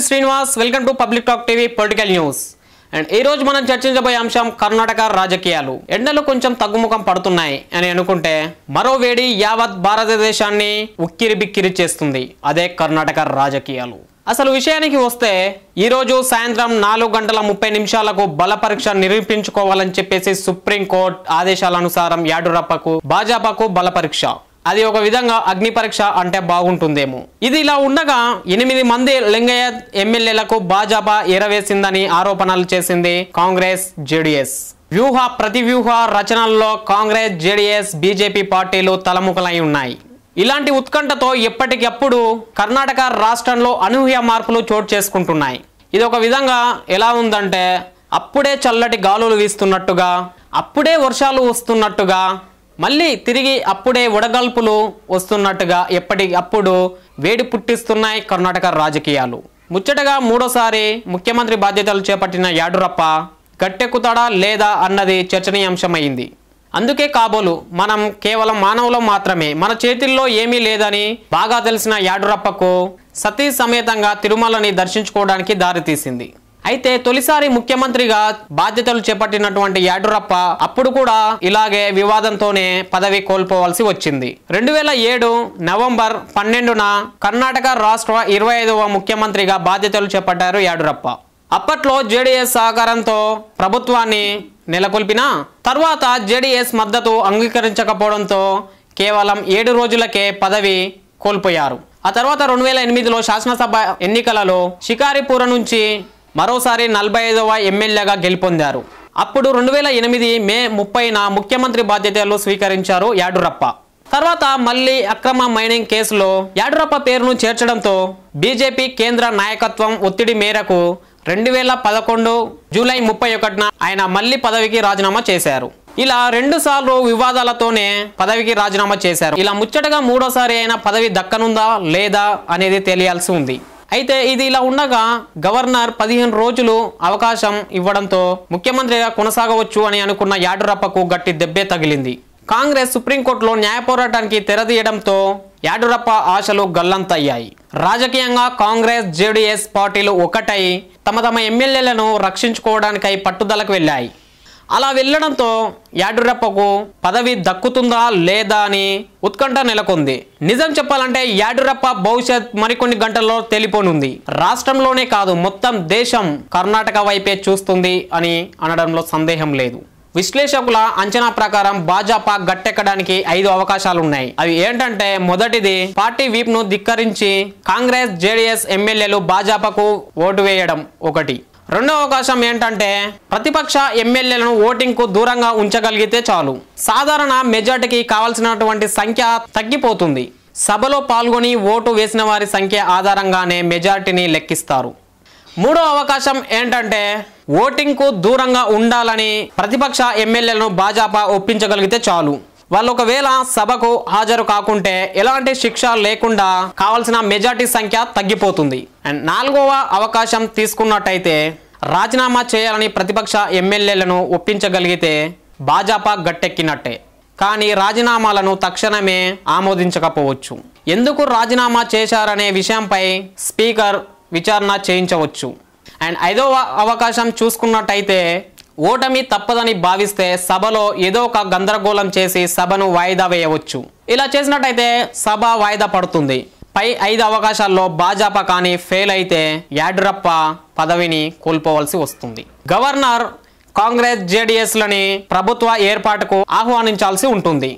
Is Srinivas welcome to public talk TV political news. And ఈ రోజు మనం చర్చించబోయే అంశం కర్ణాటక రాజకీయాలు. ఎండలు కొంచెం తగ్గుముఖం పడుతున్నాయి అని అనుకుంటే మరో వేడి యావత్ భారతదేశాన్ని ఉక్కిరి బిక్కిరి చేస్తుంది. అదే కర్ణాటక రాజకీయాలు. అసలు విషయానికి వస్తే ఈ రోజు సాయంత్రం నాలుగు గంటల ముప్పై నిమిషాలకు బల పరీక్ష నిరూపించుకోవాలని చెప్పేసి సుప్రీంకోర్టు ఆదేశాల అనుసారం యాడురప్పకు భాజపాకు బల పరీక్ష. అది ఒక విధంగా అగ్ని పరీక్ష అంటే బాగుంటుందేమో. ఇది ఇలా ఉండగా ఎనిమిది మంది లింగయ్య ఎమ్మెల్యేలకు భాజపా ఎరవేసిందని ఆరోపణలు చేసింది కాంగ్రెస్ జేడీఎస్. వ్యూహ ప్రతి వ్యూహ రచనల్లో కాంగ్రెస్ జేడీఎస్ బీజేపీ పార్టీలు తలముఖలై ఉన్నాయి. ఇలాంటి ఉత్కంఠతో ఎప్పటికప్పుడు కర్ణాటక రాష్ట్రంలో అనూహ్య మార్పులు చోటు చేసుకుంటున్నాయి. ఇది ఒక విధంగా ఎలా ఉందంటే అప్పుడే చల్లటి గాలులు వీస్తున్నట్టుగా అప్పుడే వర్షాలు వస్తున్నట్టుగా మళ్ళీ తిరిగి అప్పుడే ఉడగల్పులు వస్తున్నట్టుగా ఎప్పటికప్పుడు వేడి పుట్టిస్తున్నాయి కర్ణాటక రాజకీయాలు. ముచ్చటగా మూడోసారి ముఖ్యమంత్రి బాధ్యతలు చేపట్టిన యాడురప్ప గట్టెక్కుతాడా లేదా అన్నది చర్చనీయాంశమైంది. అందుకే కాబోలు మనం కేవలం మానవులం మాత్రమే మన చేతిల్లో ఏమీ లేదని బాగా తెలిసిన యాడురప్పకు సతీ సమేతంగా తిరుమలని దర్శించుకోవడానికి దారితీసింది. అయితే తొలిసారి ముఖ్యమంత్రిగా బాధ్యతలు చేపట్టినటువంటి యాడురప్ప అప్పుడు కూడా ఇలాగే వివాదంతోనే పదవి కోల్పోవాల్సి వచ్చింది. రెండు వేల ఏడు నవంబర్ పన్నెండున కర్ణాటక రాష్ట్ర ఇరవై ఐదవ ముఖ్యమంత్రిగా బాధ్యతలు చేపట్టారు యాడురప్ప. అప్పట్లో జేడీఎస్ సహకారంతో ప్రభుత్వాన్ని నెలకొల్పిన తర్వాత జేడీఎస్ మద్దతు అంగీకరించకపోవడంతో కేవలం ఏడు రోజులకే పదవి కోల్పోయారు. ఆ తర్వాత రెండు వేల ఎనిమిదిలో శాసనసభ ఎన్నికలలో షికారిపూర నుంచి మరోసారి నలభై ఐదవ ఎమ్మెల్యేగా గెలుపొందారు. అప్పుడు రెండు వేల ఎనిమిది మే ముప్పైన ముఖ్యమంత్రి బాధ్యతలు స్వీకరించారు యాడురప్ప. తర్వాత మళ్ళీ అక్రమ మైనింగ్ కేసులో యాడురప్ప పేరును చేర్చడంతో బీజేపీ కేంద్ర నాయకత్వం ఒత్తిడి మేరకు రెండు వేల పదకొండు జూలై ముప్పై ఒకటిన ఆయన మళ్ళీ పదవికి రాజీనామా చేశారు. ఇలా రెండు సార్లు వివాదాలతోనే పదవికి రాజీనామా చేశారు. ఇలా ముచ్చటగా మూడోసారి అయినా పదవి దక్కనుందా లేదా అనేది తెలియాల్సి ఉంది. అయితే ఇది ఇలా ఉండగా గవర్నర్ పదిహేను రోజులు అవకాశం ఇవ్వడంతో ముఖ్యమంత్రిగా కొనసాగవచ్చు అని అనుకున్న యాడురప్పకు గట్టి దెబ్బే తగిలింది. కాంగ్రెస్ సుప్రీంకోర్టులో న్యాయ పోరాటానికి తెరదీయడంతో యాడురప్ప ఆశలు గల్లంతయ్యాయి. రాజకీయంగా కాంగ్రెస్ జేడీఎస్ పార్టీలు ఒకటై తమ తమ ఎమ్మెల్యేలను రక్షించుకోవడానికై పట్టుదలకు వెళ్ళాయి. అలా వెళ్ళడంతో యాడ్యూరప్పకు పదవి దక్కుతుందా లేదా అని ఉత్కంఠ నెలకొంది. నిజం చెప్పాలంటే యాడురప్ప భవిష్యత్ మరికొన్ని గంటల్లో తెలిపోనుంది. రాష్ట్రంలోనే కాదు మొత్తం దేశం కర్ణాటక వైపే చూస్తుంది అని అనడంలో సందేహం లేదు. విశ్లేషకుల అంచనా ప్రకారం భాజపా గట్టెక్కడానికి ఐదు అవకాశాలు ఉన్నాయి అవి ఏంటంటే మొదటిది పార్టీ వీప్ను ధిక్కరించి కాంగ్రెస్ జేడీఎస్ ఎమ్మెల్యేలు భాజపాకు ఓటు వేయడం ఒకటి. రెండో అవకాశం ఏంటంటే ప్రతిపక్ష ఎమ్మెల్యేలను ఓటింగ్కు దూరంగా ఉంచగలిగితే చాలు. సాధారణ మెజార్టీకి కావాల్సినటువంటి సంఖ్య తగ్గిపోతుంది. సభలో పాల్గొని ఓటు వేసిన వారి సంఖ్య ఆధారంగానే మెజార్టీని లెక్కిస్తారు. మూడో అవకాశం ఏంటంటే ఓటింగ్కు దూరంగా ఉండాలని ప్రతిపక్ష ఎమ్మెల్యేలను భాజపా ఒప్పించగలిగితే చాలు. వాళ్ళు ఒకవేళ సభకు హాజరు కాకుంటే ఎలాంటి శిక్ష లేకుండా కావాల్సిన మెజార్టీ సంఖ్య తగ్గిపోతుంది. అండ్ నాలుగవ అవకాశం తీసుకున్నట్టయితే రాజీనామా చేయాలని ప్రతిపక్ష ఎమ్మెల్యేలను ఒప్పించగలిగితే భాజపా గట్టెక్కినట్టే. కానీ రాజీనామాలను తక్షణమే ఆమోదించకపోవచ్చు. ఎందుకు రాజీనామా చేశారనే విషయంపై స్పీకర్ విచారణ చేయించవచ్చు. అండ్ ఐదవ అవకాశం చూసుకున్నట్టయితే ఓటమి తప్పదని భావిస్తే సభలో ఏదో ఒక గందరగోళం చేసి సభను వాయిదా వేయవచ్చు. ఇలా చేసినట్టయితే సభ వాయిదా పడుతుంది. పై ఐదు అవకాశాల్లో భాజపా కానీ ఫెయిల్ అయితే యాడ్రప్ప పదవిని కోల్పోవలసి వస్తుంది. గవర్నర్ కాంగ్రెస్ జేడీఎస్లని ప్రభుత్వ ఏర్పాటుకు ఆహ్వానించాల్సి ఉంటుంది.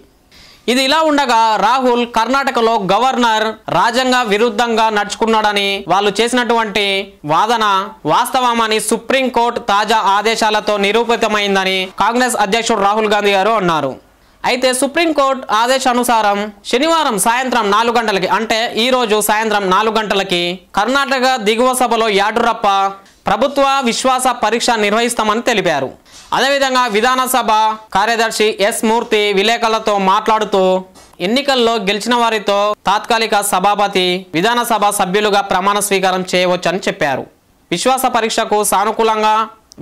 ఇది ఇలా ఉండగా రాహుల్ కర్ణాటకలో గవర్నర్ రాజ్యాంగ విరుద్ధంగా నడుచుకున్నాడని వాళ్ళు చేసినటువంటి వాదన వాస్తవమని సుప్రీంకోర్టు తాజా ఆదేశాలతో నిరూపితమైందని కాంగ్రెస్ అధ్యక్షుడు రాహుల్ గాంధీ గారు అన్నారు. అయితే సుప్రీంకోర్టు ఆదేశానుసారం శనివారం సాయంత్రం నాలుగు గంటలకి అంటే ఈరోజు సాయంత్రం నాలుగు గంటలకి కర్ణాటక దిగువ సభలో యాడురప్ప ప్రభుత్వ విశ్వాస పరీక్ష నిర్వహిస్తామని తెలిపారు. అదేవిధంగా విధానసభ కార్యదర్శి ఎస్ మూర్తి విలేకరులతో మాట్లాడుతూ ఎన్నికల్లో గెలిచిన వారితో తాత్కాలిక సభాపతి విధానసభ సభ్యులుగా ప్రమాణ స్వీకారం చేయవచ్చని చెప్పారు. విశ్వాస పరీక్షకు సానుకూలంగా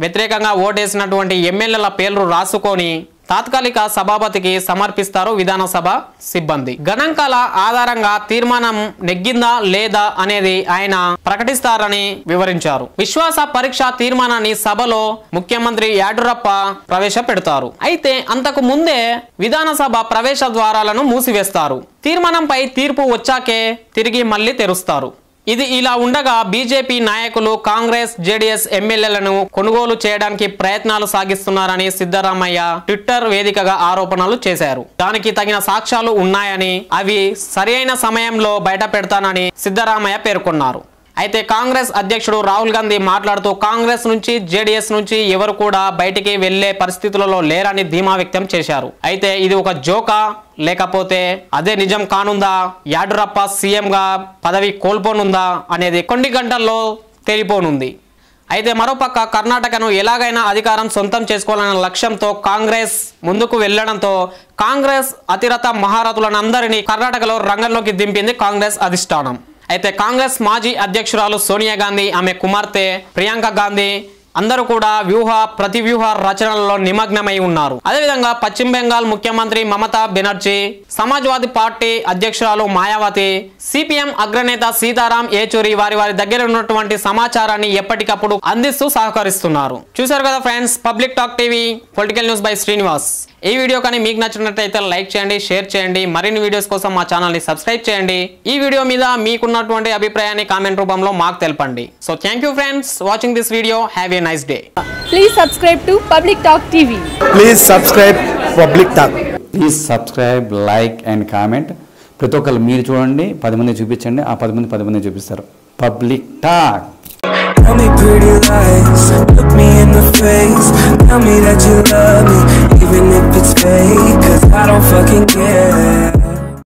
వ్యతిరేకంగా ఓటేసినటువంటి ఎమ్మెల్యేల పేర్లు రాసుకొని తాత్కాలిక సభాపతికి సమర్పిస్తారు విధానసభ సిబ్బంది. గణాంకాల ఆధారంగా తీర్మానం నెగ్గిందా లేదా అనేది ఆయన ప్రకటిస్తారని వివరించారు. విశ్వాస పరీక్ష తీర్మానాన్ని సభలో ముఖ్యమంత్రి యాడురప్ప ప్రవేశపెడతారు. అయితే అంతకు ముందే విధానసభ ప్రవేశ ద్వారాలను మూసివేస్తారు. తీర్మానంపై తీర్పు వచ్చాకే తిరిగి మళ్ళీ తెరుస్తారు. ఇది ఇలా ఉండగా బీజేపీ నాయకులు కాంగ్రెస్ జేడీఎస్ ఎమ్మెల్యేలను కొనుగోలు చేయడానికి ప్రయత్నాలు సాగిస్తున్నారని సిద్ధరామయ్య ట్విట్టర్ వేదికగా ఆరోపణలు చేశారు. దానికి తగిన సాక్ష్యాలు ఉన్నాయని అవి సరైన సమయంలో బయట పెడతానని సిద్ధరామయ్య పేర్కొన్నారు. అయితే కాంగ్రెస్ అధ్యక్షుడు రాహుల్ గాంధీ మాట్లాడుతూ కాంగ్రెస్ నుంచి జేడీఎస్ నుంచి ఎవరు కూడా బయటికి వెళ్ళే పరిస్థితులలో లేరని ధీమా వ్యక్తం చేశారు. అయితే ఇది ఒక జోకా? లేకపోతే అదే నిజం కానుందా? యాడురప్ప సీఎంగా పదవి కోల్పోనుందా? అనేది కొన్ని గంటల్లో తేలిపోనుంది. అయితే మరోపక్క కర్ణాటకను ఎలాగైనా అధికారం సొంతం చేసుకోవాలన్న లక్ష్యంతో కాంగ్రెస్ ముందుకు వెళ్ళడంతో కాంగ్రెస్ అతిరథ మహారథులనందరినీ కర్ణాటకలో రంగంలోకి దింపింది కాంగ్రెస్ అధిష్టానం. అయితే కాంగ్రెస్ మాజీ అధ్యక్షురాలు సోనియా గాంధీ ఆమె కుమార్తె ప్రియాంక గాంధీ అందరూ కూడా వ్యూహ ప్రతి వ్యూహ రచనలలో నిమగ్నమై ఉన్నారు. అదేవిధంగా పశ్చిమ బెంగాల్ ముఖ్యమంత్రి మమతా బెనర్జీ సమాజ్వాదీ పార్టీ అధ్యక్షురాలు మాయావతి సిపిఎం అగ్రనేత సీతారాం ఏచూరి వారి వారి దగ్గర ఉన్నటువంటి సమాచారాన్ని ఎప్పటికప్పుడు అందిస్తూ సహకరిస్తున్నారు. చూశారు కదా friends public talk TV political news by Srinivas. ఈ వీడియో కానీ మీకు నచ్చినట్లయితే లైక్ చేయండి షేర్ చేయండి మరిన్ని వీడియోస్ కోసం మా ఛానల్ని సబ్స్క్రైబ్ చేయండి. ఈ వీడియో మీద మీకున్నటువంటి అభిప్రాయాన్ని కామెంట్ రూపంలో మాకు తెలపండి. So thank you friends watching this video. Have a nice day please subscribe to public talk TV please subscribe public talk please subscribe like and comment ప్రతి ఒక్కరు మీరు చూడండి పది మంది చూపించండి ఆ పది మంది పది మంది చూపిస్తారు. Public talk Tell me pretty lies, look me in the face. Tell me that you love me, even if it's fake Cause I don't fucking care.